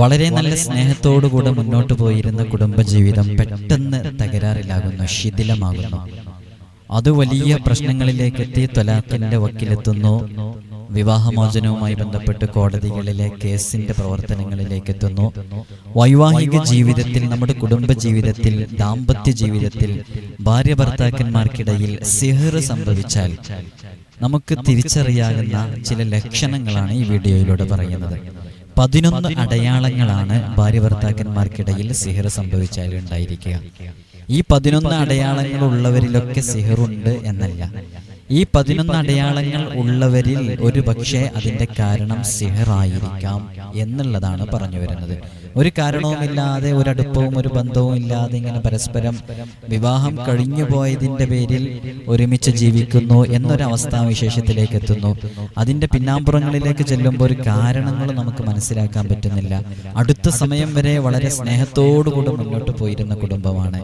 വളരെ നല്ല സ്നേഹത്തോടുകൂടെ മുന്നോട്ട് പോയിരുന്ന കുടുംബജീവിതം പെട്ടെന്ന് തകരാറിലാകുന്നു ശിഥിലമാകുന്നു. അത് വലിയ പ്രശ്നങ്ങളിലേക്ക് എത്തി തൊലാഖിന്റെ വക്കിലെത്തുന്നു. വിവാഹമോചനവുമായി ബന്ധപ്പെട്ട് കോടതികളിലെ കേസിന്റെ പ്രവർത്തനങ്ങളിലേക്ക് എത്തുന്നു. വൈവാഹിക ജീവിതത്തിൽ നമ്മുടെ കുടുംബ ജീവിതത്തിൽ ദാമ്പത്യ ജീവിതത്തിൽ ഭാര്യ ഭർത്താക്കന്മാർക്കിടയിൽ സിഹർ സംഭവിച്ചാൽ നമുക്ക് തിരിച്ചറിയാകുന്ന ചില ലക്ഷണങ്ങളാണ് ഈ വീഡിയോയിലൂടെ പറയുന്നത്. പതിനൊന്ന് അടയാളങ്ങളാണ് ഭാര്യ ഭർത്താക്കന്മാർക്കിടയിൽ സിഹർ സംഭവിച്ചാൽ ഉണ്ടായിരിക്കുക. ഈ പതിനൊന്ന് അടയാളങ്ങൾ ഉള്ളവരിലൊക്കെ സിഹറുണ്ട് എന്നല്ല. ഈ പതിനൊന്ന് അടയാളങ്ങൾ ഉള്ളവരിൽ ഒരു പക്ഷേ അതിന്റെ കാരണം സിഹറായിരിക്കാം എന്നുള്ളതാണ് പറഞ്ഞു വരുന്നത്. ഒരു കാരണവുമില്ലാതെ ഒരു അടുപ്പവും ഒരു ബന്ധവും ഇല്ലാതെ ഇങ്ങനെ പരസ്പരം വിവാഹം കഴിഞ്ഞു പോയതിന്റെ പേരിൽ ഒരുമിച്ച് ജീവിക്കുന്നു എന്നൊരവസ്ഥാവിശേഷത്തിലേക്ക് എത്തുന്നു. അതിന്റെ പിന്നാമ്പുറങ്ങളിലേക്ക് ചെല്ലുമ്പോൾ ഒരു കാരണങ്ങൾ നമുക്ക് മനസ്സിലാക്കാൻ പറ്റുന്നില്ല. അടുത്ത സമയം വരെ വളരെ സ്നേഹത്തോടുകൂടി മുന്നോട്ട് പോയിരുന്ന കുടുംബമാണ്.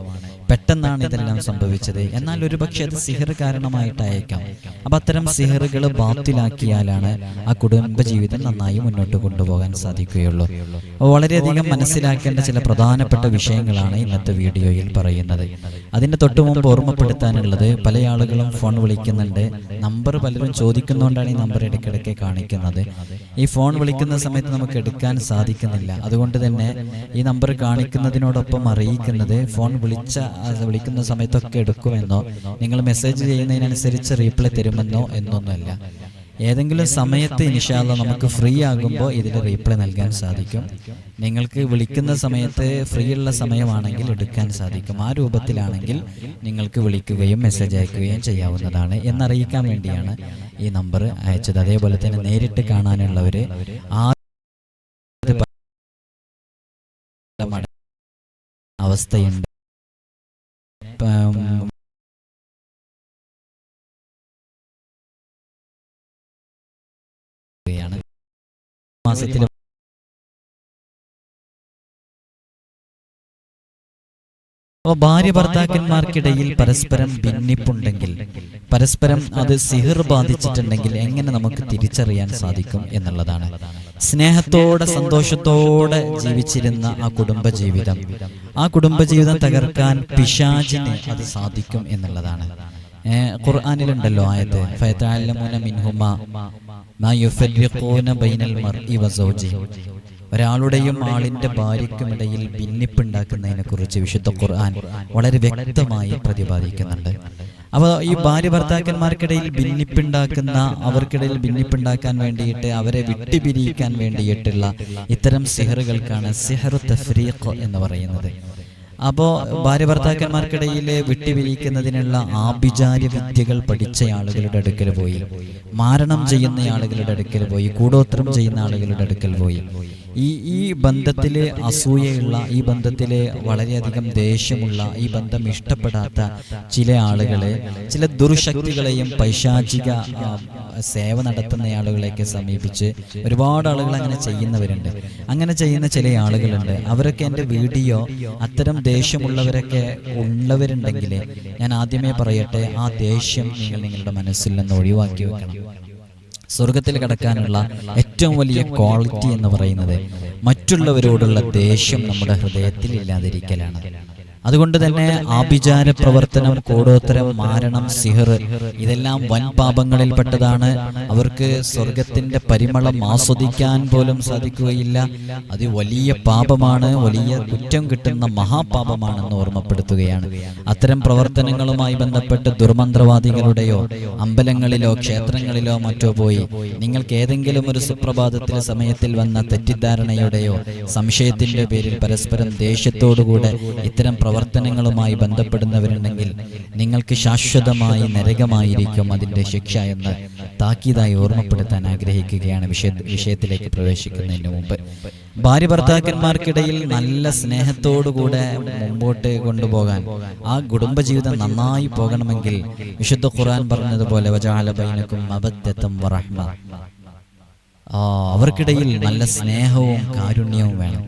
പെട്ടെന്നാണ് ഇതെല്ലാം സംഭവിച്ചത്. എന്നാൽ ഒരുപക്ഷെ അത് സിഹർ കാരണമായിട്ടായേക്കാം. അപ്പൊ അത്തരം സിഹറുകൾ ബാത്തിലാക്കിയാലാണ് ആ കുടുംബ ജീവിതം നന്നായി മുന്നോട്ട് കൊണ്ടുപോകാൻ സാധിക്കുകയുള്ളൂ. വളരെയധികം മനസ്സിലാക്കേണ്ട ചില പ്രധാനപ്പെട്ട വിഷയങ്ങളാണ് ഇന്നത്തെ വീഡിയോയിൽ പറയുന്നത്. അതിന്റെ തൊട്ടു മുമ്പ് ഓർമ്മപ്പെടുത്താനുള്ളത് പല ആളുകളും ഫോൺ വിളിക്കുന്നുണ്ട്. നമ്പർ പലരും ചോദിക്കുന്നതുകൊണ്ടാണ് ഈ നമ്പർ ഇടയ്ക്കിടയ്ക്ക് കാണിക്കുന്നത്. ഈ ഫോൺ വിളിക്കുന്ന സമയത്ത് നമുക്ക് എടുക്കാൻ സാധിക്കുന്നില്ല. അതുകൊണ്ട് തന്നെ ഈ നമ്പർ കാണിക്കുന്നതിനോടൊപ്പം അറിയിക്കുന്നത് ഫോൺ വിളിച്ച വിളിക്കുന്ന സമയത്തൊക്കെ എടുക്കുമെന്നോ നിങ്ങൾ മെസ്സേജ് ചെയ്യുന്നതിനനുസരിച്ച് റീപ്ലൈ തരുമെന്നോ എന്നൊന്നുമല്ല. ഏതെങ്കിലും സമയത്ത് ഇനിഷാല്ല നമുക്ക് ഫ്രീ ആകുമ്പോൾ ഇതിന് റീപ്ലൈ നൽകാൻ സാധിക്കും. നിങ്ങൾക്ക് വിളിക്കുന്ന സമയത്ത് ഫ്രീ ഉള്ള സമയമാണെങ്കിൽ എടുക്കാൻ സാധിക്കും. ആ രൂപത്തിലാണെങ്കിൽ നിങ്ങൾക്ക് വിളിക്കുകയും മെസ്സേജ് അയക്കുകയും ചെയ്യാവുന്നതാണ് എന്നറിയിക്കാൻ വേണ്ടിയാണ് ഈ നമ്പർ അയച്ചത്. അതേപോലെ തന്നെ നേരിട്ട് കാണാനുള്ളവർ ആ അവസ്ഥയുണ്ട്. മാസത്തിൽ അപ്പോൾ ഭാര്യ ഭർത്താക്കന്മാർക്കിടയിൽ പരസ്പരം ഭിന്നിപ്പുണ്ടെങ്കിൽ പരസ്പരം അത് സിഹിർ ബാധിച്ചിട്ടുണ്ടെങ്കിൽ എങ്ങനെ നമുക്ക് തിരിച്ചറിയാൻ സാധിക്കും എന്നുള്ളതാണ്. സ്നേഹത്തോടെ സന്തോഷത്തോടെ ജീവിച്ചിരുന്ന ആ കുടുംബജീവിതം ആ കുടുംബജീവിതം തകർക്കാൻ പിശാചിന് അത് സാധിക്കും എന്നുള്ളതാണ്. ഖുർആാനിലുണ്ടല്ലോ ആയത് ആയത്ത് ഫയതഅല്ലമുന മിൻഹുമ മാ യുഫരിഖൂന ബൈനൽ മർഇ വസൗജി ഒരാളുടെയും ആളിന്റെ ഭാര്യയ്ക്കുമിടയിൽ ഭിന്നിപ്പുണ്ടാക്കുന്നതിനെ കുറിച്ച് വിശുദ്ധ ഖുർആൻ വളരെ വ്യക്തമായി പ്രതിപാദിക്കുന്നുണ്ട്. അപ്പോൾ ഈ ഭാര്യ ഭർത്താക്കന്മാർക്കിടയിൽ ഭിന്നിപ്പുണ്ടാക്കുന്ന അവർക്കിടയിൽ ഭിന്നിപ്പുണ്ടാക്കാൻ വേണ്ടിയിട്ട് അവരെ വിട്ടുപിരിയിക്കാൻ വേണ്ടിയിട്ടുള്ള ഇത്തരം സിഹറുകൾക്കാണ് സിഹറു തഫ്രീഖ് എന്ന് പറയുന്നത്. അപ്പോൾ ഭാര്യ ഭർത്താക്കന്മാർക്കിടയിൽ വിട്ടുപിരിക്കുന്നതിനുള്ള ആഭിചാര്യ വിദ്യകൾ പഠിച്ച ആളുകളുടെ അടുക്കൽ പോയി. മാരണം ചെയ്യുന്ന ആളുകളുടെ അടുക്കൽ പോയി. കൂടോത്രം ചെയ്യുന്ന ആളുകളുടെ അടുക്കൽ പോയി. ഈ ഈ ബന്ധത്തിലെ അസൂയയുള്ള ഈ ബന്ധത്തിലെ വളരെയധികം ദേഷ്യമുള്ള ഈ ബന്ധം ഇഷ്ടപ്പെടാത്ത ചില ആളുകളെ ചില ദുർശക്തികളെയും പൈശാചിക സേവ നടത്തുന്ന ആളുകളെയൊക്കെ സമീപിച്ച് ഒരുപാട് ആളുകൾ അങ്ങനെ ചെയ്യുന്നവരുണ്ട്. അങ്ങനെ ചെയ്യുന്ന ചില ആളുകളുണ്ട്. അവരൊക്കെ എന്റെ വീഡിയോ അത്തരം ദേഷ്യമുള്ളവരൊക്കെ ഉള്ളവരുണ്ടെങ്കിൽ ഞാൻ ആദ്യമേ പറയട്ടെ ആ ദേഷ്യം നിങ്ങൾ നിങ്ങളുടെ മനസ്സിൽ നിന്ന് ഒഴിവാക്കി വെക്കണം. സ്വർഗത്തിൽ കടക്കാനുള്ള ഏറ്റവും വലിയ ക്വാളിറ്റി എന്ന് പറയുന്നത് മറ്റുള്ളവരോടുള്ള ദേഷ്യം നമ്മുടെ ഹൃദയത്തിൽ ഇല്ലാതിരിക്കലാണ്. അതുകൊണ്ട് തന്നെ ആഭിചാര പ്രവർത്തനം കൂടോത്തരം മാരണം സിഹർ ഇതെല്ലാം വൻ പാപങ്ങളിൽപ്പെട്ടതാണ് അവർക്ക് സ്വർഗത്തിന്റെ പരിമളം ആസ്വദിക്കാൻ പോലും സാധിക്കുകയില്ല. അത് വലിയ പാപമാണ് വലിയ കുറ്റം കിട്ടുന്ന മഹാപാപമാണെന്ന് ഓർമ്മപ്പെടുത്തുകയാണ്. അത്തരം പ്രവർത്തനങ്ങളുമായി ബന്ധപ്പെട്ട് ദുർമന്ത്രവാദികളുടെയോ അമ്പലങ്ങളിലോ ക്ഷേത്രങ്ങളിലോ മറ്റോ പോയി നിങ്ങൾക്ക് ഏതെങ്കിലും ഒരു സുപ്രഭാതത്തിൽ സമയത്തിൽ വന്ന തെറ്റിദ്ധാരണയുടെയോ സംശയത്തിന്റെ പേരിൽ പരസ്പരം ദേഷ്യത്തോടുകൂടെ ഇത്തരം പ്രവർത്തനങ്ങളുമായി ബന്ധപ്പെടുന്നവരുണ്ടെങ്കിൽ നിങ്ങൾക്ക് ശാശ്വതമായി നരകമായിരിക്കും അതിന്റെ ശിക്ഷ എന്ന് താക്കീതായി ഓർമ്മപ്പെടുത്താൻ ആഗ്രഹിക്കുകയാണ് വിഷയ വിഷയത്തിലേക്ക് പ്രവേശിക്കുന്നതിന് മുമ്പ്. ഭാര്യ ഭർത്താക്കന്മാർക്കിടയിൽ നല്ല സ്നേഹത്തോടുകൂടെ മുമ്പോട്ട് കൊണ്ടുപോകാൻ ആ കുടുംബജീവിതം നന്നായി പോകണമെങ്കിൽ വിശുദ്ധ ഖുർആൻ പറഞ്ഞതുപോലെ വറഹ്മ അവർക്കിടയിൽ നല്ല സ്നേഹവും കാരുണ്യവും വേണം.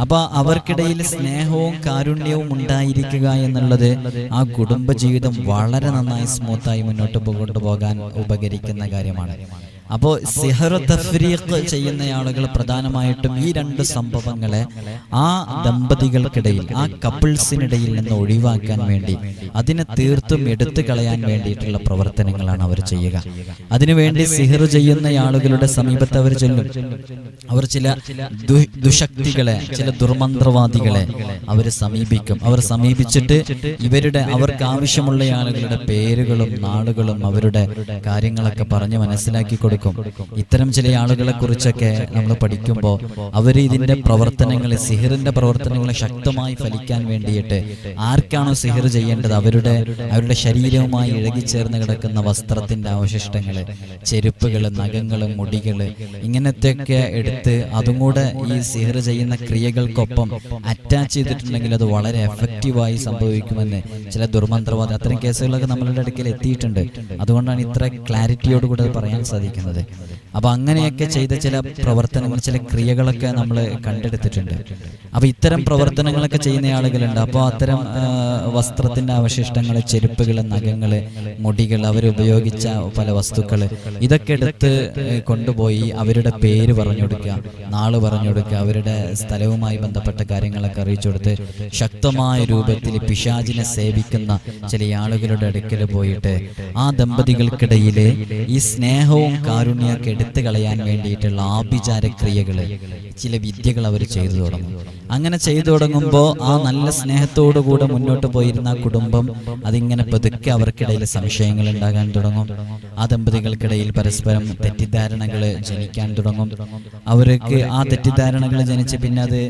അപ്പൊ അവർക്കിടയിൽ സ്നേഹവും കാരുണ്യവും ഉണ്ടായിരിക്കുക എന്നുള്ളത് ആ കുടുംബജീവിതം വളരെ നന്നായി സ്മൂത്തായി മുന്നോട്ട് കൊണ്ടുപോകാൻ ഉപകരിക്കുന്ന കാര്യമാണ്. അപ്പോൾ സിഹർ തഫ്രീഖ് ചെയ്യുന്ന ആളുകൾ പ്രധാനമായിട്ടും ഈ രണ്ട് സംഭവങ്ങളെ ആ ദമ്പതികൾക്കിടയിൽ ആ കപ്പിൾസിനിടയിൽ നിന്ന് ഒഴിവാക്കാൻ വേണ്ടി അതിനെ തീർത്തും എടുത്തു കളയാൻ വേണ്ടിയിട്ടുള്ള പ്രവർത്തനങ്ങളാണ് അവർ ചെയ്യുക. അതിനുവേണ്ടി സിഹർ ചെയ്യുന്ന ആളുകളുടെ സമീപത്ത് അവർ ചെല്ലും. അവർ ചില ദുശക്തികളെ ചില ദുർമന്ത്രവാദികളെ അവർ സമീപിക്കും. അവർ സമീപിച്ചിട്ട് ഇവരുടെ അവർക്ക് ആവശ്യമുള്ള ആളുകളുടെ പേരുകളും നാളുകളും അവരുടെ കാര്യങ്ങളൊക്കെ പറഞ്ഞ് മനസ്സിലാക്കി കൊടുക്കും ഇത്തരം ചില ആളുകളെ കുറിച്ചൊക്കെ നമ്മൾ പഠിക്കുമ്പോൾ അവർ ഇതിന്റെ പ്രവർത്തനങ്ങളെ സിഹിറിന്റെ പ്രവർത്തനങ്ങളെ ശക്തമായി ഫലിക്കാൻ വേണ്ടിയിട്ട് ആർക്കാണോ സിഹിർ ചെയ്യേണ്ടത്? അവരുടെ അവരുടെ ശരീരവുമായി ഇഴകിച്ചേർന്ന് കിടക്കുന്ന വസ്ത്രത്തിന്റെ അവശിഷ്ടങ്ങൾ ചെരുപ്പുകൾ നഖങ്ങൾ മുടികൾ ഇങ്ങനത്തെയൊക്കെ എടുത്ത് അതും കൂടെ ഈ സിഹിർ ചെയ്യുന്ന ക്രിയകൾക്കൊപ്പം അറ്റാച്ച് ചെയ്തിട്ടുണ്ടെങ്കിൽ അത് വളരെ എഫക്റ്റീവായി സംഭവിക്കുമെന്ന് ചില ദുർമന്ത്രവാദം അത്തരം കേസുകളൊക്കെ നമ്മളുടെ അടുക്കൽ എത്തിയിട്ടുണ്ട്. അതുകൊണ്ടാണ് ഇത്ര ക്ലാരിറ്റിയോട് കൂടെ പറയാൻ സാധിക്കുന്നത്. അപ്പൊ അങ്ങനെയൊക്കെ ചെയ്ത ചില പ്രവർത്തനങ്ങൾ ചില ക്രിയകളൊക്കെ നമ്മൾ കണ്ടെടുത്തിട്ടുണ്ട്. അപ്പൊ ഇത്തരം പ്രവർത്തനങ്ങളൊക്കെ ചെയ്യുന്ന ആളുകളുണ്ട്. അപ്പോൾ അത്തരം വസ്ത്രത്തിന്റെ അവശിഷ്ടങ്ങൾ ചെരുപ്പുകൾ നഖങ്ങൾ മുടികൾ അവരുപയോഗിച്ച പല വസ്തുക്കൾ ഇതൊക്കെ എടുത്ത് കൊണ്ടുപോയി അവരുടെ പേര് പറഞ്ഞു കൊടുക്കുക നാൾ പറഞ്ഞു കൊടുക്കുക അവരുടെ സ്ഥലവുമായി ബന്ധപ്പെട്ട കാര്യങ്ങളൊക്കെ അറിയിച്ചു കൊടുത്ത് ശക്തമായ രൂപത്തിൽ പിശാചിനെ സേവിക്കുന്ന ചില ആളുകളുടെ അടുക്കൽ പോയിട്ട് ആ ദമ്പതികൾക്കിടയിൽ ഈ സ്നേഹവും കാരുണ്യമൊക്കെ എടുത്തു കളയാൻ വേണ്ടിയിട്ടുള്ള ആഭിചാര ക്രിയകൾ ചില വിദ്യകൾ അവർ ചെയ്തു തുടങ്ങും. അങ്ങനെ ചെയ്തു തുടങ്ങുമ്പോൾ ആ നല്ല സ്നേഹത്തോടു കൂടെ മുന്നോട്ട് പോയിരുന്ന കുടുംബം അതിങ്ങനെ പതുക്കെ അവർക്കിടയിൽ സംശയങ്ങൾ ഉണ്ടാകാൻ തുടങ്ങും. ആ ദമ്പതികൾക്കിടയിൽ പരസ്പരം തെറ്റിദ്ധാരണകൾ ജനിക്കാൻ തുടങ്ങും. അവർക്ക് ആ തെറ്റിദ്ധാരണകൾ ജനിച്ച് പിന്നെ അത്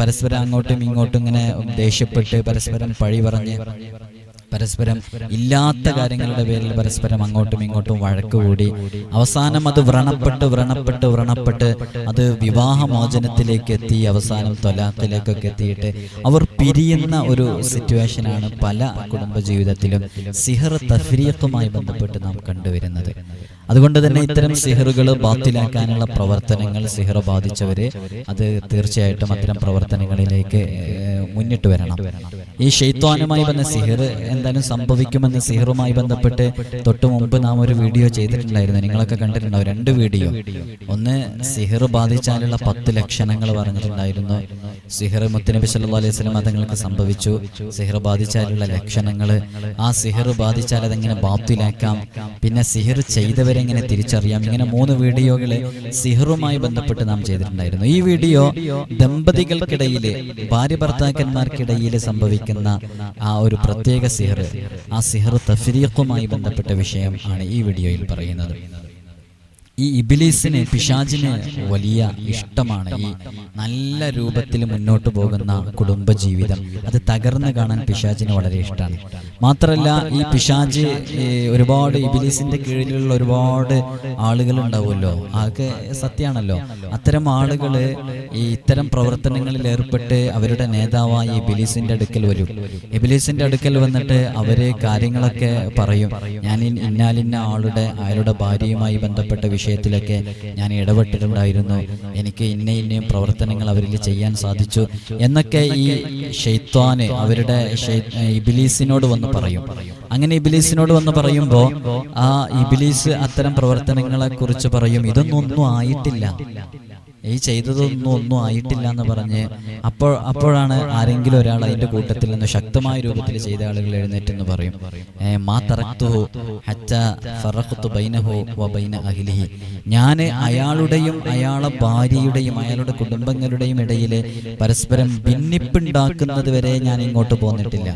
പരസ്പരം അങ്ങോട്ടും ഇങ്ങോട്ടും ഇങ്ങനെ ദേഷ്യപ്പെട്ട് പരസ്പരം പഴി പറഞ്ഞ് പരസ്പരം ഇല്ലാത്ത കാര്യങ്ങളുടെ പേരിൽ പരസ്പരം അങ്ങോട്ടും ഇങ്ങോട്ടും വഴക്ക് കൂടി. അവസാനം അത് വ്രണപ്പെട്ട് വ്രണപ്പെട്ട് വ്രണപ്പെട്ട് അത് വിവാഹമോചനത്തിലേക്ക് എത്തി അവസാനം തൊലാത്തിലേക്കൊക്കെ എത്തിയിട്ട് അവർ പിരിയുന്ന ഒരു സിറ്റുവേഷനാണ് പല കുടുംബജീവിതത്തിലും സിഹർ തഫ്രീഖുമായി ബന്ധപ്പെട്ട് നാം കണ്ടുവരുന്നത്. അതുകൊണ്ട് തന്നെ ഇത്തരം സിഹറുകൾ ബാത്തിലാക്കാനുള്ള പ്രവർത്തനങ്ങൾ സിഹർ ബാധിച്ചവരെ അത് തീർച്ചയായിട്ടും അത്തരം പ്രവർത്തനങ്ങളിലേക്ക് മുന്നിട്ട് വരണം. ഈ ഷെയ്ത്വാനുമായി ബന്ധ സിഹർ എന്തായാലും സംഭവിക്കുമെന്ന് സിഹറുമായി ബന്ധപ്പെട്ട് തൊട്ട് മുമ്പ് നാം ഒരു വീഡിയോ ചെയ്തിട്ടുണ്ടായിരുന്നു. നിങ്ങളൊക്കെ കണ്ടിട്ടുണ്ടാവും രണ്ട് വീഡിയോ. ഒന്ന് സിഹർ ബാധിച്ചാലുള്ള പത്ത് ലക്ഷണങ്ങൾ പറഞ്ഞിട്ടുണ്ടായിരുന്നു. സിഹർ മുത്തനബി സല്ലു അലൈഹി സ്വലം അതുങ്ങൾക്ക് സംഭവിച്ചു. സിഹർ ബാധിച്ചാലുള്ള ലക്ഷണങ്ങൾ ആ സിഹർ ബാധിച്ചാൽ അതെങ്ങനെ ബാത്തിലാക്കാം. പിന്നെ സിഹർ ചെയ്തവരെങ്ങനെ തിരിച്ചറിയാം? ഇങ്ങനെ മൂന്ന് വീഡിയോകളെ സിഹറുമായി ബന്ധപ്പെട്ട് നാം ചെയ്തിട്ടുണ്ടായിരുന്നു. ഈ വീഡിയോ ദമ്പതികൾക്കിടയിലെ ഭാര്യ ഭർത്താക്കന്മാർക്കിടയിൽ സംഭവിക്കുന്ന ആ ഒരു പ്രത്യേക സിഹർ ആ സിഹർ തഫരീഖുമായി ബന്ധപ്പെട്ട വിഷയം ആണ് ഈ വീഡിയോയിൽ പറയുന്നത്. ഈ ഇബിലീസിന് പിശാചിന് വലിയ ഇഷ്ടമാണ്. ഈ നല്ല രൂപത്തിൽ മുന്നോട്ട് പോകുന്ന കുടുംബജീവിതം അത് തകർന്നു കാണാൻ പിശാചിന് വളരെ ഇഷ്ടമാണ്. മാത്രമല്ല ഈ പിശാജ് ഒരുപാട് ഇബിലീസിന്റെ കീഴിലുള്ള ഒരുപാട് ആളുകൾ ഉണ്ടാവുമല്ലോ. അതൊക്കെ സത്യമാണല്ലോ. അത്തരം ആളുകൾ ഈ ഇത്തരം പ്രവർത്തനങ്ങളിൽ ഏർപ്പെട്ട് അവരുടെ നേതാവായ ഇബിലീസിന്റെ അടുക്കൽ വരും. ഇബിലീസിന്റെ അടുക്കൽ വന്നിട്ട് അവർ കാര്യങ്ങളൊക്കെ പറയും. ഞാൻ ഇന്നാലിന്ന ആളുടെ അയാളുടെ ഭാര്യയുമായി ബന്ധപ്പെട്ട വിഷയത്തിലൊക്കെ ഞാൻ ഇടപെട്ടിട്ടുണ്ടായിരുന്നു. എനിക്ക് ഇന്ന ഇന്നയും പ്രവർത്തനങ്ങൾ അവരിൽ ചെയ്യാൻ സാധിച്ചു എന്നൊക്കെ ഈ ഷെയ്ത്വാന് അവരുടെ ഇബിലീസിനോട് വന്ന് പറയും. അങ്ങനെ ഇബിലീസിനോട് വന്ന് പറയുമ്പോൾ ആ ഇബിലീസ് അത്തരം പ്രവർത്തനങ്ങളെ കുറിച്ച് പറയും. ഇതൊന്നും ഒന്നും ആയിട്ടില്ല. ഈ ചെയ്തതൊന്നും ഒന്നും ആയിട്ടില്ല എന്ന് പറഞ്ഞ് അപ്പോൾ അപ്പോഴാണ് ആരെങ്കിലും ഒരാൾ അതിന്റെ കൂട്ടത്തിൽ നിന്ന് ശക്തമായ രൂപത്തിൽ ചെയ്ത ആളുകൾ എഴുന്നേറ്റ് എന്ന് പറയും. മാ തറക്തുഹു ബൈനഹു വ ബൈന അഹ്ലിഹി. ഞാൻ അയാളുടെയും അയാളെ ഭാര്യയുടെയും അയാളുടെ കുടുംബങ്ങളുടെയും ഇടയിൽ പരസ്പരം ഭിന്നിപ്പുണ്ടാക്കുന്നത് വരെ ഞാൻ ഇങ്ങോട്ട് പോന്നിട്ടില്ല.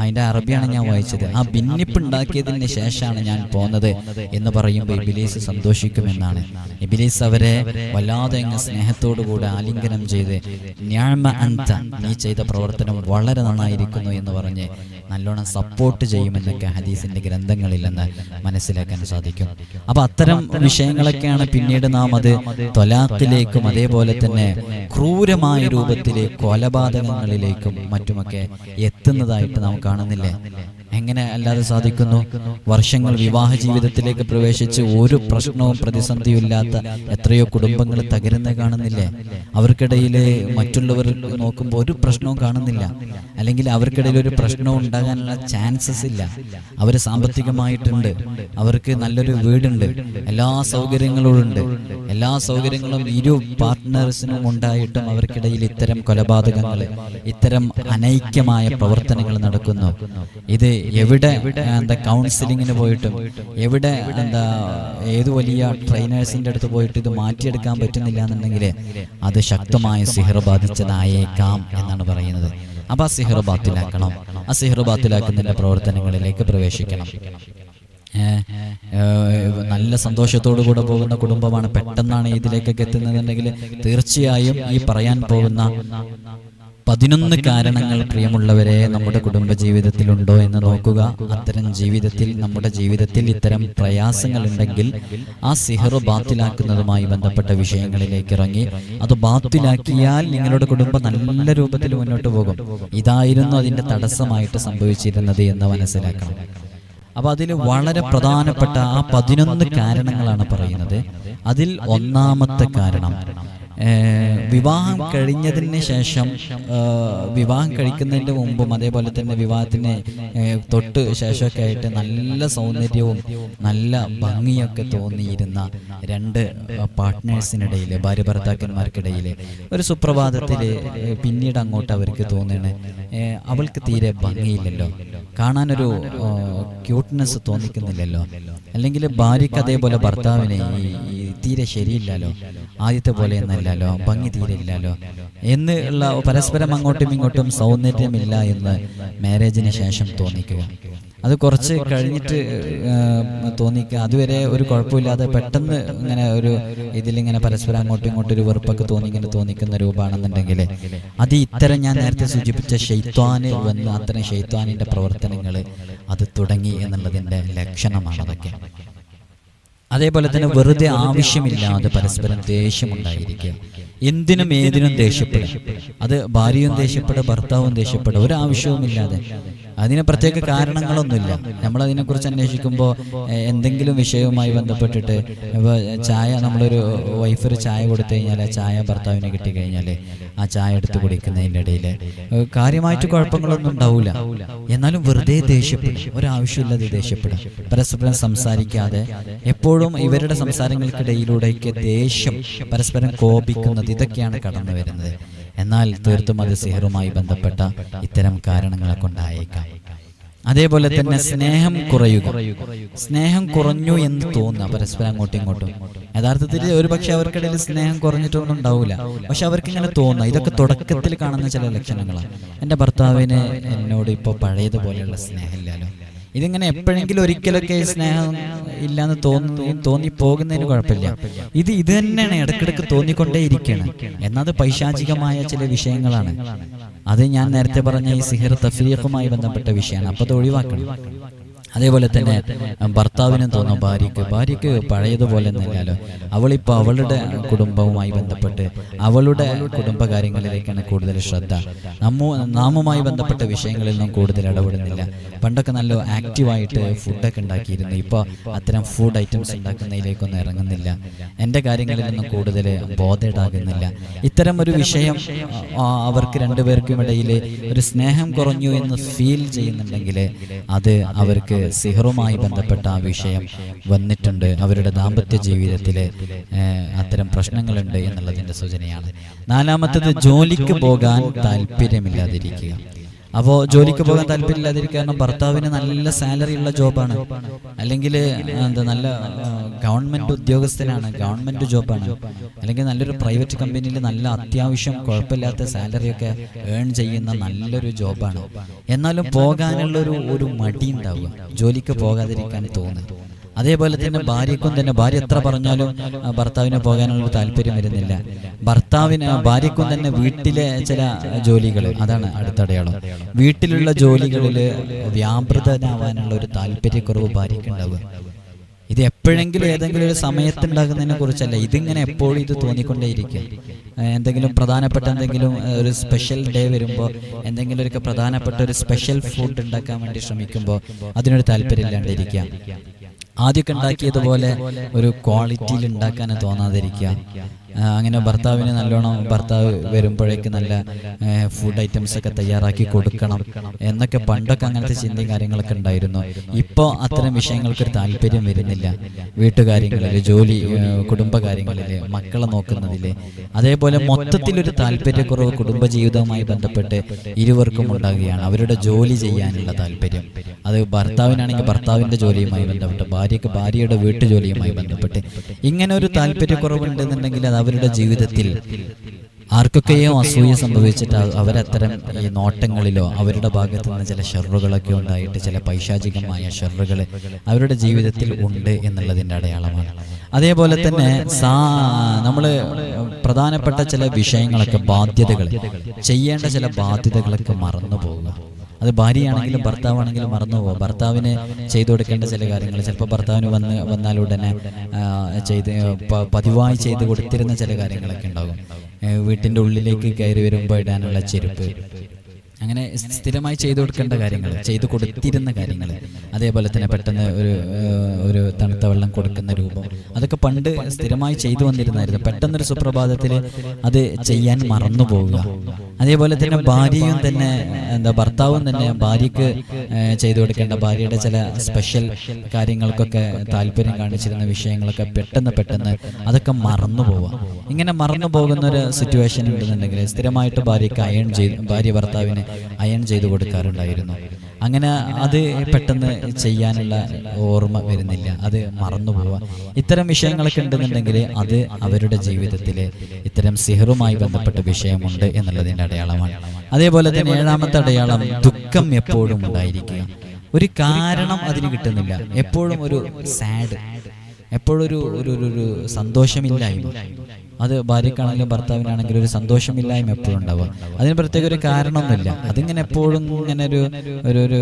അതിന്റെ അറബിയാണ് ഞാൻ വായിച്ചത്. ആ ഭിന്നിപ്പുണ്ടാക്കിയതിന് ശേഷമാണ് ഞാൻ പോന്നത് എന്ന് പറയുമ്പോൾ ഇബിലീസ് സന്തോഷിക്കുമെന്നാണ്. ഇബിലീസ് അവരെ വല്ലാതെ അങ്ങ് സ്നേഹത്തോടു കൂടെ ആലിംഗനം ചെയ്ത് ഞാമ അന്ത നീ ചെയ്ത പ്രവർത്തനം വളരെ നന്നായിരിക്കുന്നു എന്ന് പറഞ്ഞ് നല്ലോണം സപ്പോർട്ട് ചെയ്യുമെന്നൊക്കെ ഹദീസിന്റെ ഗ്രന്ഥങ്ങളിൽ നിന്ന് മനസ്സിലാക്കാൻ സാധിക്കും. അപ്പൊ അത്തരം വിഷയങ്ങളൊക്കെയാണ് പിന്നീട് നാം അത് തൊലാത്തിലേക്കും അതേപോലെ തന്നെ ക്രൂരമായ രൂപത്തിലെ കൊലപാതകങ്ങളിലേക്കും മറ്റുമൊക്കെ എത്തുന്നതായിട്ട് നാം കാണുന്നില്ലേ? എങ്ങനെ അല്ലാതെ സാധിക്കുന്നു? വർഷങ്ങൾ വിവാഹ ജീവിതത്തിലേക്ക് പ്രവേശിച്ച് ഒരു പ്രശ്നവും പ്രതിസന്ധിയും ഇല്ലാത്ത എത്രയോ കുടുംബങ്ങൾ തകരുന്ന കാണുന്നില്ലേ? അവർക്കിടയിൽ മറ്റുള്ളവർ നോക്കുമ്പോൾ ഒരു പ്രശ്നവും കാണുന്നില്ല. അല്ലെങ്കിൽ അവർക്കിടയിൽ ഒരു പ്രശ്നവും ഉണ്ടാകാനുള്ള ചാൻസസ് ഇല്ല. അവർ സാമ്പത്തികമായിട്ടുണ്ട്. അവർക്ക് നല്ലൊരു വീടുണ്ട്. എല്ലാ സൗകര്യങ്ങളും ഉണ്ട് എല്ലാ സൗകര്യങ്ങളും ഇരു പാർട്ട്നേഴ്സിനും ഉണ്ടായിട്ടും അവർക്കിടയിൽ ഇത്തരം കൊലപാതകങ്ങൾ ഇത്തരം അനൈക്യമായ പ്രവർത്തനങ്ങൾ നടക്കുന്നു. ഇത് എവിടെ എന്താ കൗൺസിലിങ്ങിന് പോയിട്ടും? എവിടെ എന്താ ഏത് വലിയ ട്രെയിനേഴ്സിന്റെ അടുത്ത് പോയിട്ട് ഇത് മാറ്റിയെടുക്കാൻ പറ്റുന്നില്ല എന്നുണ്ടെങ്കിൽ അത് ശക്തമായ സിഹർ ബാധിച്ചതായേക്കാം എന്നാണ് പറയുന്നത്. അപ്പൊ ആ സിഹർ ബാത്തിലാക്കണം. ആ സിഹർ ബാത്തിലാക്കുന്നതിന്റെ പ്രവർത്തനങ്ങളിലേക്ക് പ്രവേശിക്കണം. നല്ല സന്തോഷത്തോടു കൂടെ പോകുന്ന കുടുംബമാണ് പെട്ടെന്നാണ് ഇതിലേക്കൊക്കെ എത്തുന്നതെന്നുണ്ടെങ്കിൽ തീർച്ചയായും ഈ പറയാൻ പോകുന്ന പതിനൊന്ന് കാരണങ്ങൾ പ്രിയമുള്ളവരെ നമ്മുടെ കുടുംബ ജീവിതത്തിലുണ്ടോ എന്ന് നോക്കുക. അത്തരം ജീവിതത്തിൽ നമ്മുടെ ജീവിതത്തിൽ ഇത്തരം പ്രയാസങ്ങൾ ഉണ്ടെങ്കിൽ ആ സിഹർ ബാത്തിലാക്കുന്നതുമായി ബന്ധപ്പെട്ട വിഷയങ്ങളിലേക്ക് ഇറങ്ങി. അത് ബാത്തിലാക്കിയാൽ നിങ്ങളുടെ കുടുംബം നല്ല രൂപത്തിൽ മുന്നോട്ട് പോകും. ഇതായിരുന്നു അതിന്റെ തടസ്സമായിട്ട് സംഭവിച്ചിരുന്നത് എന്ന് മനസ്സിലാക്കണം. അപ്പൊ അതിൽ വളരെ പ്രധാനപ്പെട്ട ആ പതിനൊന്ന് കാരണങ്ങളാണ് പറയുന്നത്. അതിൽ ഒന്നാമത്തെ കാരണം വിവാഹം കഴിഞ്ഞതിന് ശേഷം വിവാഹം കഴിക്കുന്നതിന്റെ മുമ്പും അതേപോലെ തന്നെ വിവാഹത്തിന് തൊട്ട് ശേഷമൊക്കെ ആയിട്ട് നല്ല സൗന്ദര്യവും നല്ല ഭംഗിയൊക്കെ തോന്നിയിരുന്ന രണ്ട് പാർട്ട്നേഴ്സിനിടയിൽ ഭാര്യ ഭർത്താക്കന്മാർക്കിടയിൽ ഒരു സുപ്രഭാതത്തിൽ പിന്നീട് അങ്ങോട്ട് അവർക്ക് തോന്നുകയാണ് ഏർ, അവൾക്ക് തീരെ ഭംഗിയില്ലല്ലോ. കാണാനൊരു ക്യൂട്ട്നെസ് തോന്നിക്കുന്നില്ലല്ലോ. അല്ലെങ്കിൽ ഭാര്യയ്ക്ക് അതേപോലെ ഭർത്താവിനെ തീരെ ശരിയില്ലല്ലോ. ആദ്യത്തെ പോലെ എന്നല്ലല്ലോ ഭംഗി തീരെ ഇല്ലല്ലോ എന്ന് ഉള്ള പരസ്പരം അങ്ങോട്ടും ഇങ്ങോട്ടും സൗന്ദര്യമില്ല എന്ന് മാരേജിന് ശേഷം തോന്നിക്കുക. അത് കുറച്ച് കഴിഞ്ഞിട്ട് തോന്നിക്കുക. അതുവരെ ഒരു കുഴപ്പമില്ലാതെ പെട്ടെന്ന് ഇങ്ങനെ ഒരു ഇതിലിങ്ങനെ പരസ്പരം അങ്ങോട്ടും ഇങ്ങോട്ടും ഒരു വെറുപ്പൊക്കെ തോന്നിക്കുന്ന തോന്നിക്കുന്ന രൂപമാണെന്നുണ്ടെങ്കിൽ അത് ഇത്തരം ഞാൻ നേരത്തെ സൂചിപ്പിച്ച ഷെയ്ത്വാന് വന്ന് അത്തരം ഷെയ്ത്വാനിന്റെ പ്രവർത്തനങ്ങൾ അത് തുടങ്ങി എന്നുള്ളതിന്റെ ലക്ഷണമാണ് അതൊക്കെ അതേപോലെ തന്നെ വെറുതെ ആവശ്യമില്ലാതെ പരസ്പരം ദേഷ്യമുണ്ടായിരിക്കുക എന്തിനും ഏതിനും ദേഷ്യപ്പെടും. അത് ഭാര്യയും ദേഷ്യപ്പെടും ഭർത്താവും ദേഷ്യപ്പെടും ഒരു ആവശ്യവുമില്ലാതെ. അതിന് പ്രത്യേക കാരണങ്ങളൊന്നുമില്ല. നമ്മൾ അതിനെക്കുറിച്ച് അന്വേഷിക്കുമ്പോൾ എന്തെങ്കിലും വിഷയവുമായി ബന്ധപ്പെട്ടിട്ട് ഇപ്പോൾ ചായ നമ്മളൊരു വൈഫ് ഒരു ചായ കൊടുത്തു കഴിഞ്ഞാൽ ആ ചായ ഭർത്താവിന് കിട്ടിക്കഴിഞ്ഞാൽ ആ ചായ എടുത്ത് കുടിക്കുന്നതിന്റെ ഇടയിൽ കാര്യമായിട്ട് കുഴപ്പങ്ങളൊന്നും ഉണ്ടാവില്ല എന്നാലും വെറുതെ ദേഷ്യപ്പെടും. ഒരാവശ്യമില്ലാതെ ദേഷ്യപ്പെടും. പരസ്പരം സംസാരിക്കാതെ എപ്പോഴും ഇവരുടെ സംസാരങ്ങൾക്കിടയിലൂടെയൊക്കെ ദേഷ്യം പരസ്പരം കോപിക്കുന്നത് ഇതൊക്കെയാണ് കടന്നു വരുന്നത്. എന്നാൽ തീർത്തും അത് സിഹറുമായി ബന്ധപ്പെട്ട ഇത്തരം കാരണങ്ങളെ കൊണ്ടായേക്കാം. അതേപോലെ തന്നെ സ്നേഹം കുറയുക. സ്നേഹം കുറഞ്ഞു എന്ന് തോന്നുക പരസ്പരം അങ്ങോട്ടും ഇങ്ങോട്ടും. യഥാർത്ഥത്തിൽ ഒരുപക്ഷെ അവർക്കിടയിൽ സ്നേഹം കുറഞ്ഞിട്ടൊന്നും ഉണ്ടാവില്ല. പക്ഷെ അവർക്ക് ഇങ്ങനെ തോന്നുക. ഇതൊക്കെ തുടക്കത്തിൽ കാണുന്ന ചില ലക്ഷണങ്ങളാണ്. എന്റെ ഭർത്താവിന് എന്നോട് ഇപ്പോൾ പഴയതുപോലെയുള്ള സ്നേഹമില്ലല്ലോ ഇതിങ്ങനെ എപ്പോഴെങ്കിലും ഒരിക്കലൊക്കെ സ്നേഹം ഇല്ലാന്ന് തോന്നി തോന്നി പോകുന്നതിന് കുഴപ്പമില്ല. ഇത് ഇത് തന്നെയാണ് ഇടക്കിടക്ക് തോന്നിക്കൊണ്ടേ ഇരിക്കുകയാണ് എന്നത് പൈശാചികമായ ചില വിഷയങ്ങളാണ്. അത് ഞാൻ നേരത്തെ പറഞ്ഞ ഈ സിഹിർ തഫ്രീഖുമായി ബന്ധപ്പെട്ട വിഷയമാണ്. അപ്പൊ അത് ഒഴിവാക്കണം. അതേപോലെ തന്നെ ഭർത്താവിനും തോന്നും ഭാര്യയ്ക്ക്. ഭാര്യയ്ക്ക് പഴയതുപോലെ ഒന്നുമില്ലല്ലോ അവളിപ്പോൾ അവളുടെ കുടുംബവുമായി ബന്ധപ്പെട്ട് അവളുടെ കുടുംബകാര്യങ്ങളിലേക്കാണ് കൂടുതൽ ശ്രദ്ധ. നമ്മു നാമുമായി ബന്ധപ്പെട്ട വിഷയങ്ങളിൽ നിന്നും കൂടുതൽ ഇടപെടുന്നില്ല. പണ്ടൊക്കെ നല്ല ആക്റ്റീവായിട്ട് ഫുഡൊക്കെ ഉണ്ടാക്കിയിരുന്നു. ഇപ്പോൾ അത്തരം ഫുഡ് ഐറ്റംസ് ഉണ്ടാക്കുന്നതിലേക്കൊന്നും ഇറങ്ങുന്നില്ല. എന്റെ കാര്യങ്ങളിൽ നിന്നും കൂടുതൽ ബോധേഡാകുന്നില്ല ഇത്തരം ഒരു വിഷയം അവർക്ക് രണ്ടുപേർക്കും ഇടയിൽ ഒരു സ്നേഹം കുറഞ്ഞു എന്ന് ഫീൽ ചെയ്യുന്നുണ്ടെങ്കിൽ അത് അവർക്ക് സിഹറുമായി ബന്ധപ്പെട്ട ആ വിഷയം വന്നിട്ടുണ്ട്. അവരുടെ ദാമ്പത്യ ജീവിതത്തിൽ അത്തരം പ്രശ്നങ്ങളുണ്ട് എന്നുള്ളതിന്റെ സൂചനയാണ്. നാലാമത്തത് ജോലിക്ക് പോകാൻ താല്പര്യമില്ലാതിരിക്കുക. അപ്പോൾ ജോലിക്ക് പോകാൻ താല്പര്യമില്ലാതിരിക്കുക കാരണം ഭർത്താവിന് നല്ല സാലറി ഉള്ള ജോബാണ്. അല്ലെങ്കിൽ എന്താ നല്ല ഗവൺമെന്റ് ഉദ്യോഗസ്ഥനാണ്. ഗവൺമെന്റ് ജോബാണ്. അല്ലെങ്കിൽ നല്ലൊരു പ്രൈവറ്റ് കമ്പനിയിൽ നല്ല അത്യാവശ്യം കുഴപ്പമില്ലാത്ത സാലറി ഒക്കെ ഏൺ ചെയ്യുന്ന നല്ലൊരു ജോബാണ്. എന്നാലും പോകാനുള്ള ഒരു ഒരു മടി ഉണ്ടാവുക. ജോലിക്ക് പോകാതിരിക്കാൻ തോന്നുന്നു അതേപോലെ തന്നെ ഭാര്യക്കും തന്നെ ഭാര്യ എത്ര പറഞ്ഞാലും ഭർത്താവിനെ പോകാനുള്ള താല്പര്യം വരുന്നില്ല. ഭർത്താവിന് ഭാര്യക്കും തന്നെ വീട്ടിലെ ചില ജോലികൾ അതാണ് അടുത്തടയാളം വീട്ടിലുള്ള ജോലികളിൽ വ്യാപൃതനാവാനുള്ള ഒരു താല്പര്യക്കുറവ് ഭാര്യയ്ക്ക് ഉണ്ടാവുക ഇത് എപ്പോഴെങ്കിലും ഏതെങ്കിലും ഒരു സമയത്തുണ്ടാകുന്നതിനെ കുറിച്ചല്ല. ഇതിങ്ങനെ എപ്പോഴും ഇത് തോന്നിക്കൊണ്ടേയിരിക്കും. എന്തെങ്കിലും പ്രധാനപ്പെട്ട എന്തെങ്കിലും ഒരു സ്പെഷ്യൽ ഡേ വരുമ്പോൾ എന്തെങ്കിലും ഒരു പ്രധാനപ്പെട്ട ഒരു സ്പെഷ്യൽ ഫുഡ് ഉണ്ടാക്കാൻ വേണ്ടി ശ്രമിക്കുമ്പോൾ അതിനൊരു താല്പര്യം ഇല്ലാണ്ടിരിക്കുക. ആദ്യമൊക്കെ ഉണ്ടാക്കിയതുപോലെ ഒരു ക്വാളിറ്റിയിൽ ഉണ്ടാക്കാൻ തോന്നാതിരിക്കുക. അങ്ങനെ ഭർത്താവിന് നല്ലോണം ഭർത്താവ് വരുമ്പോഴേക്ക് നല്ല ഫുഡ് ഐറ്റംസ് ഒക്കെ തയ്യാറാക്കി കൊടുക്കണം എന്നൊക്കെ പണ്ടൊക്കെ അങ്ങനത്തെ ചിന്തയും കാര്യങ്ങളൊക്കെ ഉണ്ടായിരുന്നു. ഇപ്പോൾ അത്തരം വിഷയങ്ങൾക്കൊരു താല്പര്യം വരുന്നില്ല. വീട്ടുകാര്യങ്ങളിൽ ജോലി കുടുംബകാര്യങ്ങളിൽ മക്കളെ നോക്കുന്നതിൽ അതേപോലെ മൊത്തത്തിലൊരു താല്പര്യക്കുറവ് കുടുംബജീവിതവുമായി ബന്ധപ്പെട്ട് ഇരുവർക്കും ഉണ്ടാകുകയാണ്. അവരുടെ ജോലി ചെയ്യാനുള്ള താല്പര്യം. അത് ഭർത്താവിനാണെങ്കിൽ ഭർത്താവിന്റെ ജോലിയുമായി ബന്ധപ്പെട്ട് ഭാര്യയ്ക്ക് ഭാര്യയുടെ വീട്ടുജോലിയുമായി ബന്ധപ്പെട്ട് ഇങ്ങനെ ഒരു താല്പര്യക്കുറവുണ്ടെന്നുണ്ടെങ്കിൽ അത് അവരുടെ ജീവിതത്തിൽ ആർക്കൊക്കെയോ അസൂയ സംഭവിച്ചിട്ട് അവരത്തരം ഈ നോട്ടങ്ങളിലോ അവരുടെ ഭാഗത്ത് നിന്ന് ചില ഷെറുകളൊക്കെ ഉണ്ടായിട്ട് ചില പൈശാചികമായ ഷെറുകൾ അവരുടെ ജീവിതത്തിൽ ഉണ്ട് എന്നുള്ളതിന്റെ അടയാളമാണ്. അതേപോലെ തന്നെ സാ നമ്മൾ പ്രധാനപ്പെട്ട ചില വിഷയങ്ങളൊക്കെ ബാധ്യതകൾ ചെയ്യേണ്ട ചില ബാധ്യതകളൊക്കെ മറന്നു പോവുക അത് ഭാര്യയാണെങ്കിലും ഭർത്താവാണെങ്കിലും മറന്നു പോകും. ഭർത്താവിന് ചെയ്തു കൊടുക്കേണ്ട ചില കാര്യങ്ങൾ. ചിലപ്പോൾ ഭർത്താവിന് വന്ന് വന്നാൽ ഉടനെ ചെയ്ത് പതിവായി ചെയ്ത് കൊടുത്തിരുന്ന ചില കാര്യങ്ങളൊക്കെ ഉണ്ടാകും. വീട്ടിന്റെ ഉള്ളിലേക്ക് കയറി വരുമ്പോൾ ഇടാനുള്ള ചെരുപ്പ്. അങ്ങനെ സ്ഥിരമായി ചെയ്തു കൊടുക്കേണ്ട കാര്യങ്ങൾ ചെയ്തു കൊടുത്തിരുന്ന കാര്യങ്ങൾ. അതേപോലെ തന്നെ പെട്ടെന്ന് ഒരു ഒരു തണുത്ത വെള്ളം കൊടുക്കുന്ന രൂപം. അതൊക്കെ പണ്ട് സ്ഥിരമായി ചെയ്തു വന്നിരുന്നായിരുന്നു. പെട്ടെന്നൊരു സുപ്രഭാതത്തിൽ അത് ചെയ്യാൻ മറന്നു പോവുക. അതേപോലെ തന്നെ ഭാര്യയും തന്നെ എന്താ ഭർത്താവും തന്നെ ഭാര്യയ്ക്ക് ചെയ്തു കൊടുക്കേണ്ട ഭാര്യയുടെ ചില സ്പെഷ്യൽ കാര്യങ്ങൾക്കൊക്കെ താല്പര്യം കാണിച്ചിരുന്ന വിഷയങ്ങളൊക്കെ പെട്ടെന്ന് പെട്ടെന്ന് അതൊക്കെ മറന്നു പോവുക. ഇങ്ങനെ മറന്നു പോകുന്ന ഒരു സിറ്റുവേഷൻ ഉണ്ടെന്നുണ്ടെങ്കിൽ സ്ഥിരമായിട്ട് ഭാര്യയ്ക്ക് അയൺ ചെയ്ത് ഭാര്യ ഭർത്താവിന് അയൺ ചെയ്ത് കൊടുക്കാറുണ്ടായിരുന്നു. അങ്ങനെ അത് പെട്ടെന്ന് ചെയ്യാനുള്ള ഓർമ്മ വരുന്നില്ല. അത് മറന്നു പോവാം ഇത്തരം വിഷയങ്ങളൊക്കെ ഉണ്ടെന്നുണ്ടെങ്കിൽ അത് അവരുടെ ജീവിതത്തിൽ ഇത്തരം സിഹറുമായി ബന്ധപ്പെട്ട വിഷയമുണ്ട് എന്നുള്ളതിന്റെ അടയാളമാണ്. അതേപോലെ തന്നെ ഏഴാമത്തെ അടയാളം ദുഃഖം എപ്പോഴും ഉണ്ടായിരിക്കുക. ഒരു കാരണം അതിന് കിട്ടുന്നില്ല. എപ്പോഴും ഒരു സാഡ് എപ്പോഴൊരു ഒരു ഒരു സന്തോഷമില്ലായ്മ. അത് ഭാര്യക്കാണെങ്കിലും ഭർത്താവിനാണെങ്കിലും ഒരു സന്തോഷമില്ലായ്മ എപ്പോഴും ഉണ്ടാവുക. അതിന് പ്രത്യേക ഒരു കാരണമൊന്നുമില്ല. അതിങ്ങനെ എപ്പോഴും ഇങ്ങനെ ഒരു ഒരു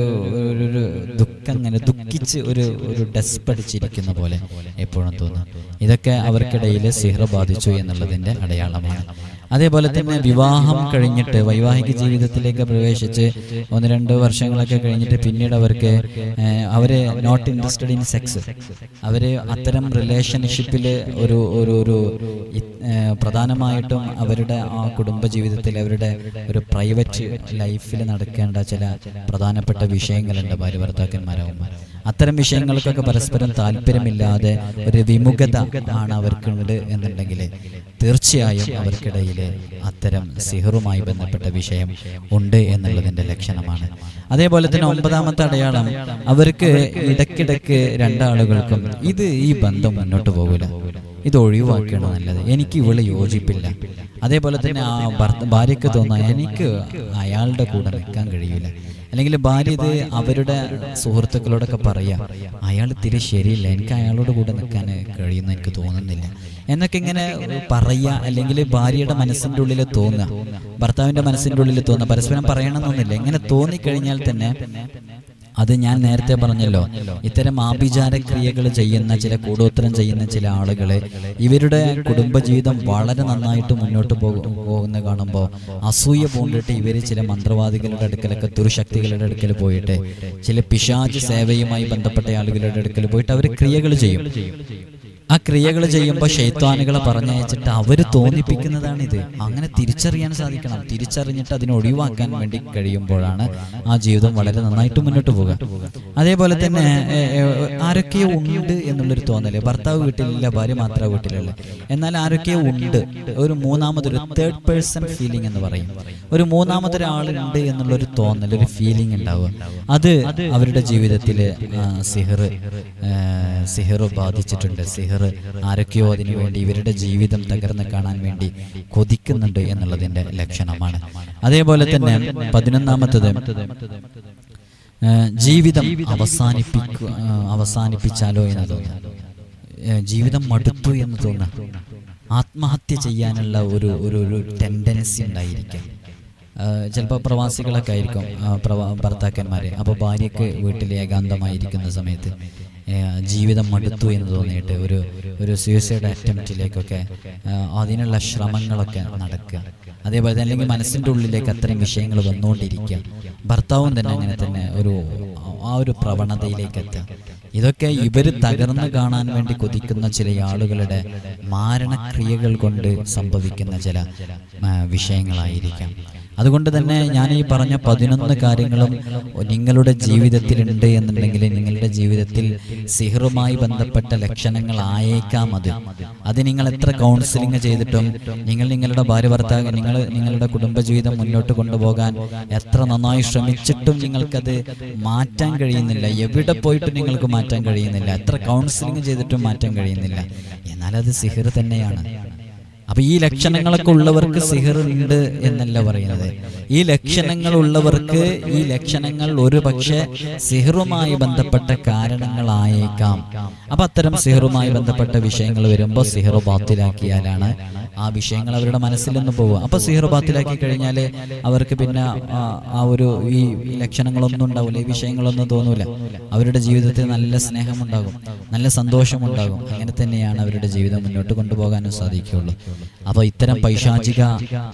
ഒരു ദുഃഖം ഇങ്ങനെ ദുഃഖിച്ച് ഒരു ഒരു ഡെസ്പടിച്ചിരിക്കുന്ന പോലെ എപ്പോഴും തോന്നുന്നു ഇതൊക്കെ അവർക്കിടയിൽ സിഹ്റ ബാധിച്ചു എന്നുള്ളതിന്റെ അടയാളമാണ്. അതേപോലെ തന്നെ വിവാഹം കഴിഞ്ഞിട്ട് വൈവാഹിക ജീവിതത്തിലേക്ക് പ്രവേശിച്ച് ഒന്ന് രണ്ട് വർഷങ്ങളൊക്കെ കഴിഞ്ഞിട്ട് പിന്നീട് അവർക്ക് അവർ നോട്ട് ഇൻട്രസ്റ്റഡ് ഇൻ സെക്സ് അവർ അത്തരം റിലേഷൻഷിപ്പിൽ ഒരു ഒരു ഒരു പ്രധാനമായിട്ടും അവരുടെ ആ കുടുംബ ജീവിതത്തിൽ അവരുടെ ഒരു പ്രൈവറ്റ് ലൈഫിൽ നടക്കേണ്ട ചില പ്രധാനപ്പെട്ട വിഷയങ്ങളുണ്ട് ഭാര്യ ഭർത്താക്കന്മാരാകുമ്പോൾ. അത്തരം വിഷയങ്ങൾക്കൊക്കെ പരസ്പരം താല്പര്യമില്ലാതെ ഒരു വിമുഖത ആണ് അവർക്കുണ്ട് എന്നുണ്ടെങ്കിൽ തീർച്ചയായും അവർക്കിടയിൽ അത്തരം സിഹറുമായി ബന്ധപ്പെട്ട വിഷയം ഉണ്ട് എന്നുള്ളതിന്റെ ലക്ഷണമാണ്. അതേപോലെ തന്നെ ഒമ്പതാമത്തെ അടയാളം അവർക്ക് ഇടയ്ക്കിടയ്ക്ക് രണ്ടാളുകൾക്കും ഇത് ഈ ബന്ധം മുന്നോട്ട് പോകില്ല ഇത് ഒഴിവാക്കണം നല്ലത്. എനിക്ക് ഇവിടെ യോജിപ്പില്ല. അതേപോലെ തന്നെ ആ ഭാര്യയ്ക്ക് തോന്നാം എനിക്ക് അയാളുടെ കൂടെ നിൽക്കാൻ കഴിയില്ല അല്ലെങ്കിൽ ഭാര്യ ഇത് അവരുടെ സുഹൃത്തുക്കളോടൊക്കെ പറയാം അയാൾ തിരി ശരിയില്ല എനിക്ക് അയാളോട് കൂടെ നിൽക്കാൻ കഴിയുന്ന എനിക്ക് തോന്നുന്നില്ല. എന്നൊക്കെ ഇങ്ങനെ പറയുക അല്ലെങ്കിൽ ഭാര്യയുടെ മനസ്സിന്റെ ഉള്ളിൽ തോന്നുക. ഭർത്താവിന്റെ മനസ്സിന്റെ ഉള്ളിൽ തോന്നുക. പരസ്പരം പറയണമെന്നൊന്നുമില്ല. ഇങ്ങനെ തോന്നിക്കഴിഞ്ഞാൽ തന്നെ അത് ഞാൻ നേരത്തെ പറഞ്ഞല്ലോ. ഇത്തരം ആഭിചാര ക്രിയകൾ ചെയ്യുന്ന ചില കൂടോത്രം ചെയ്യുന്ന ചില ആളുകളെ ഇവരുടെ കുടുംബജീവിതം വളരെ നന്നായിട്ട് മുന്നോട്ട് പോകു- പോകുന്ന കാണുമ്പോൾ അസൂയ പൂണ്ടിട്ട് ഇവർ ചില മന്ത്രവാദികളുടെ അടുക്കലൊക്കെ ദുർശക്തികളുടെ അടുക്കൽ പോയിട്ട് ചില പിശാച് സേവയുമായി ബന്ധപ്പെട്ട ആളുകളുടെ അടുക്കൽ പോയിട്ട് അവർ ക്രിയകൾ ചെയ്യും. ആ ക്രിയകൾ ചെയ്യുമ്പോൾ ഷെയ്ത്താനുകളെ പറഞ്ഞയച്ചിട്ട് അവർ ഇത് അങ്ങനെ തിരിച്ചറിയാൻ സാധിക്കണം. തിരിച്ചറിഞ്ഞിട്ട് അതിനെ ഒഴിവാക്കാൻ വേണ്ടി കഴിയുമ്പോഴാണ് ആ ജീവിതം വളരെ നന്നായിട്ട് മുന്നോട്ട് പോകുക അതേപോലെ തന്നെ ആരൊക്കെയോ ഉണ്ട് എന്നുള്ളൊരു തോന്നൽ. ഭർത്താവ് വീട്ടിലില്ല ഭാര്യ മാത്രമേ വീട്ടിലുള്ള. എന്നാൽ ആരൊക്കെയോ ഉണ്ട്. ഒരു മൂന്നാമതൊരു തേർഡ് പേഴ്സൺ ഫീലിംഗ് എന്ന് പറയും. ഒരു മൂന്നാമതൊരാളുണ്ട് എന്നുള്ളൊരു തോന്നൽ ഒരു ഫീലിംഗ് ഉണ്ടാവുക. അത് അവരുടെ ജീവിതത്തിൽ സിഹർ സിഹർ ബാധിച്ചിട്ടുണ്ട്. സിഹർ ആരൊക്കെയോ അതിനു വേണ്ടി ഇവരുടെ ജീവിതം തകർന്ന് കാണാൻ വേണ്ടി കൊതിക്കുന്നുണ്ട് എന്നുള്ളതിന്റെ ലക്ഷണമാണ്. അതേപോലെ തന്നെ പതിനൊന്നാമത്തത് ജീവിതം അവസാനിപ്പിക്കു അവസാനിപ്പിച്ചാലോ എന്ന് തോന്നുന്നു. ജീവിതം മടുത്തു എന്ന് തോന്നുന്നു. ആത്മഹത്യ ചെയ്യാനുള്ള ഒരു ഒരു ഒരു ടെൻഡൻസി ഉണ്ടായിരിക്കാം. ചിലപ്പോൾ പ്രവാസികളൊക്കെ ആയിരിക്കും പ്രവാ ഭർത്താക്കന്മാർ അപ്പോൾ ഭാര്യയ്ക്ക് വീട്ടിൽ ഏകാന്തമായിരിക്കുന്ന സമയത്ത് ജീവിതം മടുത്തു എന്ന് തോന്നിയിട്ട് ഒരു ഒരു സൂയിസൈഡ് അറ്റംപ്റ്റിലേക്കൊക്കെ അതിനുള്ള ശ്രമങ്ങളൊക്കെ നടക്കുക. അതേപോലെ തന്നെ അല്ലെങ്കിൽ മനസ്സിന്റെ ഉള്ളിലേക്ക് അത്തരം വിഷയങ്ങൾ വന്നുകൊണ്ടിരിക്കുക. ഭർത്താവും തന്നെ അങ്ങനെ തന്നെ ഒരു ആ ഒരു പ്രവണതയിലേക്ക് എത്തുക. ഇതൊക്കെ ഇവർ തകർന്നു കാണാൻ വേണ്ടി കൊതിക്കുന്ന ചില ആളുകളുടെ മാരണക്രിയകൾ കൊണ്ട് സംഭവിക്കുന്ന ചില വിഷയങ്ങളായിരിക്കാം. അതുകൊണ്ട് തന്നെ ഞാൻ ഈ പറഞ്ഞ പതിനൊന്ന് കാര്യങ്ങളും നിങ്ങളുടെ ജീവിതത്തിലുണ്ട് എന്നുണ്ടെങ്കിൽ നിങ്ങളുടെ ജീവിതത്തിൽ സിഹറുമായി ബന്ധപ്പെട്ട ലക്ഷണങ്ങൾ ആയേക്കാം അത്. അത്. നിങ്ങൾ എത്ര കൗൺസിലിംഗ് ചെയ്തിട്ടും നിങ്ങൾ നിങ്ങളുടെ ഭാര്യ ഭർത്താവ് നിങ്ങൾ നിങ്ങളുടെ കുടുംബജീവിതം മുന്നോട്ട് കൊണ്ടുപോകാൻ എത്ര നന്നായി ശ്രമിച്ചിട്ടും നിങ്ങൾക്കത് മാറ്റാൻ കഴിയുന്നില്ല. എവിടെ പോയിട്ടും നിങ്ങൾക്ക് മാറ്റാൻ കഴിയുന്നില്ല. എത്ര കൗൺസിലിംഗ് ചെയ്തിട്ടും മാറ്റാൻ കഴിയുന്നില്ല. എന്നാൽ അത് സിഹർ തന്നെയാണ്. അപ്പൊ ഈ ലക്ഷണങ്ങളൊക്കെ ഉള്ളവർക്ക് സിഹർ ഉണ്ട് എന്നല്ല പറയുന്നത്. ഈ ലക്ഷണങ്ങൾ ഉള്ളവർക്ക് ഈ ലക്ഷണങ്ങൾ ഒരു പക്ഷേ സിഹറുമായി ബന്ധപ്പെട്ട കാരണങ്ങളായേക്കാം. അപ്പൊ അത്തരം സിഹറുമായി ബന്ധപ്പെട്ട വിഷയങ്ങൾ വരുമ്പോൾ സിഹർ ബാത്തിലാക്കിയാലാണ് ആ വിഷയങ്ങൾ അവരുടെ മനസ്സിൽ നിന്ന് പോകും അപ്പൊ സിഹർ ബാത്തിലാക്കി കഴിഞ്ഞാൽ അവർക്ക് പിന്നെ ആ, ഒരു ഈ ലക്ഷണങ്ങളൊന്നും ഉണ്ടാവില്ല ഈ വിഷയങ്ങളൊന്നും തോന്നൂല. അവരുടെ ജീവിതത്തിൽ നല്ല സ്നേഹമുണ്ടാകും നല്ല സന്തോഷമുണ്ടാകും. അങ്ങനെ തന്നെയാണ് അവരുടെ ജീവിതം മുന്നോട്ട് കൊണ്ടുപോകാനും സാധിക്കുകയുള്ളൂ. അപ്പോൾ ഇത്തരം പൈശാചിക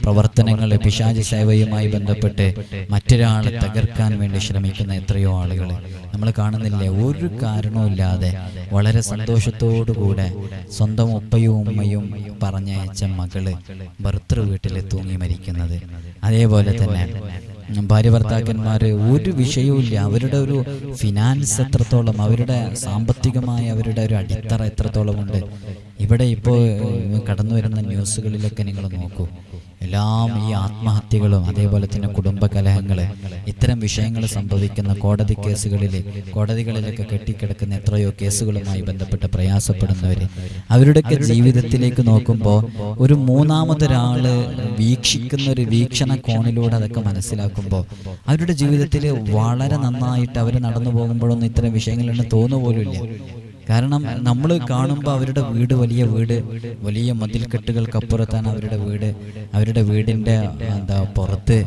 പ്രവർത്തനങ്ങൾ പിശാചി സേവയുമായി ബന്ധപ്പെട്ട് മറ്റൊരാളെ തകർക്കാൻ വേണ്ടി ശ്രമിക്കുന്ന എത്രയോ ആളുകൾ നമ്മൾ കാണുന്നില്ലേ? ഒരു കാരണവുമില്ലാതെ വളരെ സന്തോഷത്തോടുകൂടെ സ്വന്തം ഉപ്പയും ഉമ്മയും പറഞ്ഞയച്ച മകൾ ഭർത്തൃ വീട്ടിൽ തൂങ്ങി മരിക്കുന്നത്. അതേപോലെ തന്നെ ഭാര്യ ഭർത്താക്കന്മാർ ഒരു വിഷയവുമില്ല അവരുടെ ഒരു ഫിനാൻസ് എത്രത്തോളം അവരുടെ സാമ്പത്തികമായ അവരുടെ ഒരു അടിത്തറ എത്രത്തോളം ഉണ്ട് ഇവിടെ ഇപ്പോൾ കടന്നു വരുന്ന ന്യൂസുകളിലൊക്കെ നിങ്ങൾ നോക്കൂ. എല്ലാം ഈ ആത്മഹത്യകളും അതേപോലെ തന്നെ കുടുംബ കലഹങ്ങൾ ഇത്തരം വിഷയങ്ങൾ സംഭവിക്കുന്ന കോടതി കേസുകളിൽ കോടതികളിലൊക്കെ കെട്ടിക്കിടക്കുന്ന എത്രയോ കേസുകളുമായി ബന്ധപ്പെട്ട് പ്രയാസപ്പെടുന്നവർ അവരുടെയൊക്കെ ജീവിതത്തിലേക്ക് നോക്കുമ്പോൾ ഒരു മൂന്നാമതൊരാൾ വീക്ഷിക്കുന്ന ഒരു വീക്ഷണ കോണിലൂടെ അതൊക്കെ മനസ്സിലാക്കുമ്പോൾ അവരുടെ ജീവിതത്തിൽ വളരെ നന്നായിട്ട് അവർ നടന്നു പോകുമ്പോഴൊന്നും ഇത്തരം വിഷയങ്ങളുണ്ടെന്ന് തോന്നുപോലുമില്ല. കാരണം നമ്മൾ കാണുമ്പോൾ അവരുടെ വീട് വലിയ വീട് വലിയ മതിൽക്കെട്ടുകൾക്കപ്പുറത്താണ് അവരുടെ വീട്. അവരുടെ വീടിന്റെ എന്താ പുറത്ത്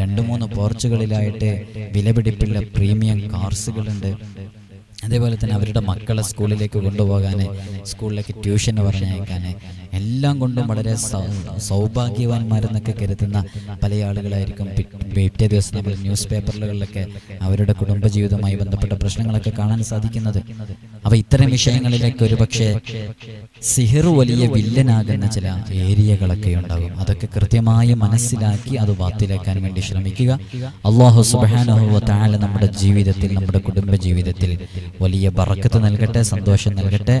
രണ്ട് മൂന്ന് പോർച്ചുകളിലായിട്ട് വിലപിടിപ്പുള്ള പ്രീമിയം കാർസുകളുണ്ട്. അതേപോലെ തന്നെ അവരുടെ മക്കളെ സ്കൂളിലേക്ക് കൊണ്ടുപോകാൻ സ്കൂളിലേക്ക് ട്യൂഷന് പറഞ്ഞയക്കാൻ എല്ലാം കൊണ്ടും വളരെ സൗഭാഗ്യവാന്മാരെന്നൊക്കെ കരുതുന്ന പല ആളുകളായിരിക്കും പിറ്റേ ദിവസം നമ്മൾ ന്യൂസ് പേപ്പറുകളിലൊക്കെ അവരുടെ കുടുംബജീവിതവുമായി ബന്ധപ്പെട്ട പ്രശ്നങ്ങളൊക്കെ കാണാൻ സാധിക്കുന്നത്. അപ്പൊ ഇത്തരം വിഷയങ്ങളിലേക്ക് ഒരുപക്ഷെ സിഹിർ വലിയ വില്ലനാകുന്ന ചില ഏരിയകളൊക്കെ ഉണ്ടാകും. അതൊക്കെ കൃത്യമായി മനസ്സിലാക്കി അത് വാത്തിലാക്കാൻ വേണ്ടി ശ്രമിക്കുക. അള്ളാഹു സുബാനഹുവ താല നമ്മുടെ ജീവിതത്തിൽ നമ്മുടെ കുടുംബ ജീവിതത്തിൽ വലിയ ബറക്കത്ത് നൽകട്ടെ സന്തോഷം നൽകട്ടെ.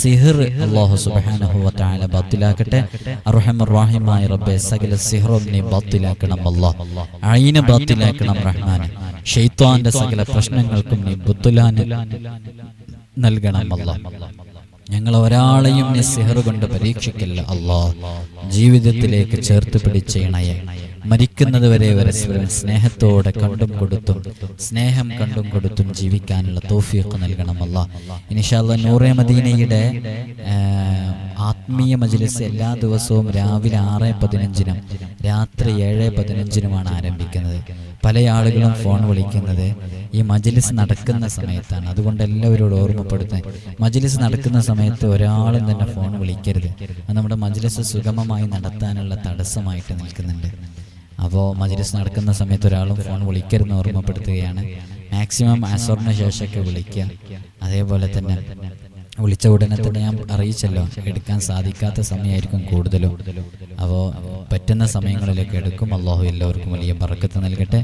സിഹിർ അള്ളാഹു സുബാനഹുവ താല ബാത്തിലാക്കട്ടെ? അർഹമറാഹിമായ റബ്ബെ സകല സിഹറിനെ ബാത്തിലാക്കണം അല്ലാ അയിന് ബാത്തിലാക്കണം റഹ്മാൻ ഷെയ്ത്താന്റെ സകല പ്രശ്നങ്ങൾക്കും നീ ബുത്തുലാന് നൽകണം അല്ലാ ഞങ്ങൾ ഒരാളെയും നീ സിഹർ കൊണ്ട് പരീക്ഷിക്കില്ല അല്ലാ ജീവിതത്തിലേക്ക് ചേർത്ത് പിടിച്ച ഇണയെ. മരിക്കുന്നത് വരെ പരസ്പരം സ്നേഹത്തോടെ കണ്ടും കൊടുത്തും സ്നേഹം കണ്ടും കൊടുത്തും ജീവിക്കാനുള്ള തോഫിയൊക്കെ നൽകണമല്ല ഇനിഷാല്ല നൂറെ മദീനയുടെ ആത്മീയ മജ്ലിസ് എല്ലാ ദിവസവും രാവിലെ ആറ് പതിനഞ്ചിനും രാത്രി ഏഴ് പതിനഞ്ചിനുമാണ് ആരംഭിക്കുന്നത്. പല ആളുകളും ഫോൺ വിളിക്കുന്നത് ഈ മജ്ലിസ് നടക്കുന്ന സമയത്താണ്. അതുകൊണ്ട് എല്ലാവരോട് ഓർമ്മപ്പെടുത്താൻ മജ്ലിസ് നടക്കുന്ന സമയത്ത് ഒരാളും തന്നെ ഫോൺ വിളിക്കരുത്. അത് നമ്മുടെ മജ്ലിസ് സുഗമമായി നടത്താനുള്ള തടസ്സമായിട്ട് നിൽക്കുന്നുണ്ട്. അപ്പോൾ മജിലിസ് നടക്കുന്ന സമയത്ത് ഒരാളും ഫോൺ വിളിക്കരുതെന്ന് ഓർമ്മപ്പെടുത്തുകയാണ്. മാക്സിമം അസറിന് ശേഷമൊക്കെ വിളിക്കുക. അതേപോലെ തന്നെ വിളിച്ച ഉടനെ തന്നെ ഞാൻ അറിയിച്ചല്ലോ എടുക്കാൻ സാധിക്കാത്ത സമയമായിരിക്കും കൂടുതലും. അപ്പോൾ പറ്റുന്ന സമയങ്ങളിലൊക്കെ എടുക്കും. അള്ളാഹു എല്ലാവർക്കും വലിയ പറക്കത്ത് നൽകട്ടെ.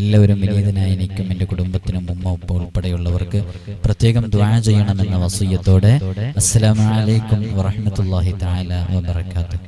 എല്ലാവരും വിനീതനായി എനിക്കും എന്റെ കുടുംബത്തിനും ഉമ്മ ഉപ്പ ഉൾപ്പെടെയുള്ളവർക്ക് പ്രത്യേകം ദ്വാ ചെയ്യണമെന്ന വസൂയത്തോടെ. അസ്സലാമലൈക്കും വറഹമത്തല്ലാഹി താല വബർക്കാത്തു